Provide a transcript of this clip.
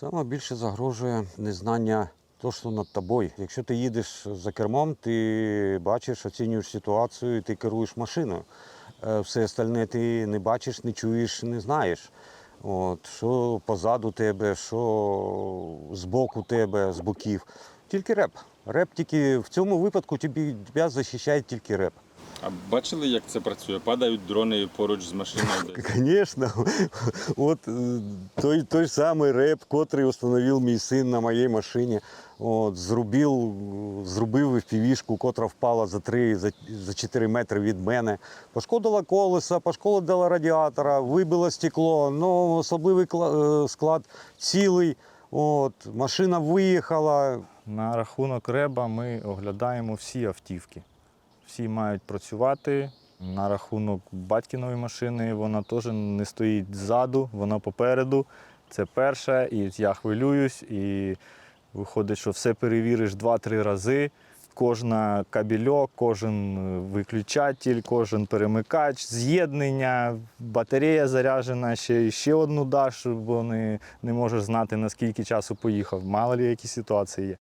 Саме більше загрожує незнання того, що над тобою. Якщо ти їдеш за кермом, ти бачиш, оцінюєш ситуацію, ти керуєш машиною. Е, Все остальне ти не бачиш, не чуєш, не знаєш. От, що позаду тебе, що збоку тебе, з боків. Тільки реп. Реп тільки в цьому випадку тобі, захищає тільки реп. А бачили, як це працює? Падають дрони поруч з машиною. Звісно, от е, той, той самий реп, котрий встановив мій син на моїй машині, от, зробив, зробив FPV-шку, котра впала за 3, за, за 4 метри від мене. Пошкодила колеса, пошкодила радіатора, вибило стекло, ну, особливий е, склад цілий. От, машина виїхала, На рахунок реба ми оглядаємо всі автівки. Всі мають працювати. На рахунок батькіної машини вона теж не стоїть ззаду, вона попереду. Це перше, і я хвилююсь, і виходить, що все перевіриш два-три рази. Кожна кабельок, кожен е, виключатель, кожен перемикач, з'єднання, батарея заряджена, ще, ще одну даш, бо не, не можеш знати, наскільки часу поїхав. Мало ли які ситуації є.